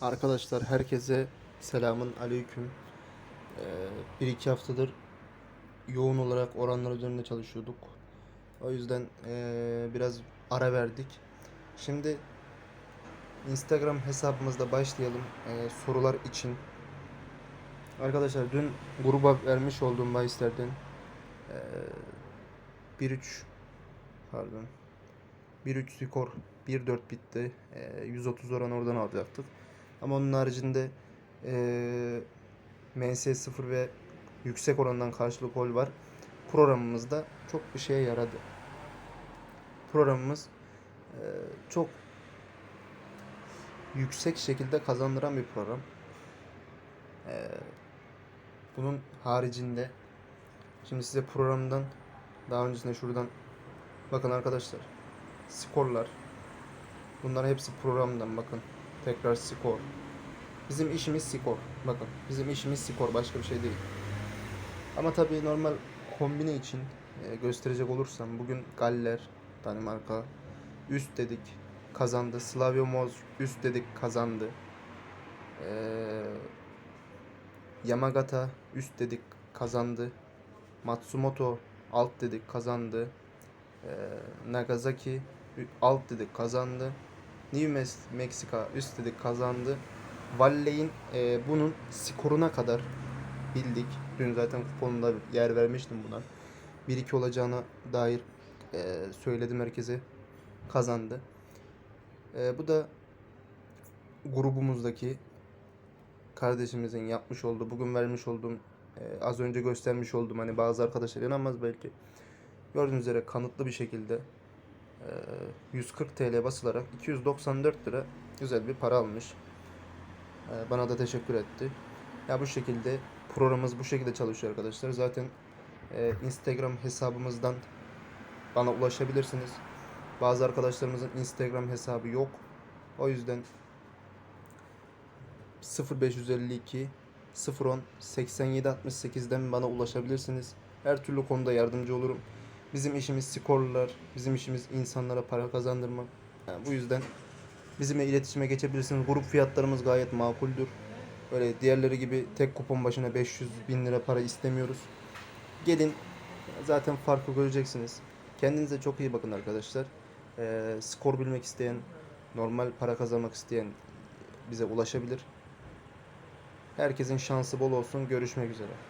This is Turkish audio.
Arkadaşlar herkese selamın aleyküm. Ee, bir iki haftadır yoğun olarak oranlar üzerinde çalışıyorduk. O yüzden ee, biraz ara verdik. Şimdi Instagram hesabımızda başlayalım ee, sorular için. Arkadaşlar dün gruba vermiş olduğum bahislerden ee, 1-3 pardon 1-3 skor 1-4 bitti. Ee, 130 oran oradan alacaktık. Ama onun haricinde eee MS0 ve yüksek orandan karşılık gol var. Programımızda çok bir şeye yaradı. Programımız eee, çok yüksek şekilde kazandıran bir program. Eee, bunun haricinde şimdi size programdan daha öncesinde şuradan bakın arkadaşlar skorlar bunların hepsi programdan bakın tekrar skor. Bizim işimiz skor. Bakın bizim işimiz skor başka bir şey değil. Ama tabii normal kombine için e, gösterecek olursam bugün Galler Danimarka üst dedik kazandı. Slavia Moz üst dedik kazandı. Ee, Yamagata üst dedik kazandı. Matsumoto alt dedik kazandı. Ee, Nagasaki alt dedik kazandı New Mes- Mexico üst dedik kazandı Valley'in e, bunun skoruna kadar bildik. Dün zaten kuponunda yer vermiştim buna. 1-2 olacağına dair e, söyledim herkese. Kazandı. E, bu da grubumuzdaki kardeşimizin yapmış olduğu, bugün vermiş olduğum, e, az önce göstermiş olduğum hani bazı arkadaşlar inanmaz belki. Gördüğünüz üzere kanıtlı bir şekilde 140 TL basılarak 294 lira güzel bir para almış. E, Bana da teşekkür etti. Ya bu şekilde programımız bu şekilde çalışıyor arkadaşlar. Zaten e, Instagram hesabımızdan bana ulaşabilirsiniz. Bazı arkadaşlarımızın Instagram hesabı yok. O yüzden 0552 010 87 68'den bana ulaşabilirsiniz. Her türlü konuda yardımcı olurum. Bizim işimiz skorlar, bizim işimiz insanlara para kazandırmak. Yani bu yüzden bizimle iletişime geçebilirsiniz. Grup fiyatlarımız gayet makuldür. Böyle diğerleri gibi tek kupon başına 500 bin lira para istemiyoruz. Gelin zaten farkı göreceksiniz. Kendinize çok iyi bakın arkadaşlar. Ee, skor bilmek isteyen, normal para kazanmak isteyen bize ulaşabilir. Herkesin şansı bol olsun. Görüşmek üzere.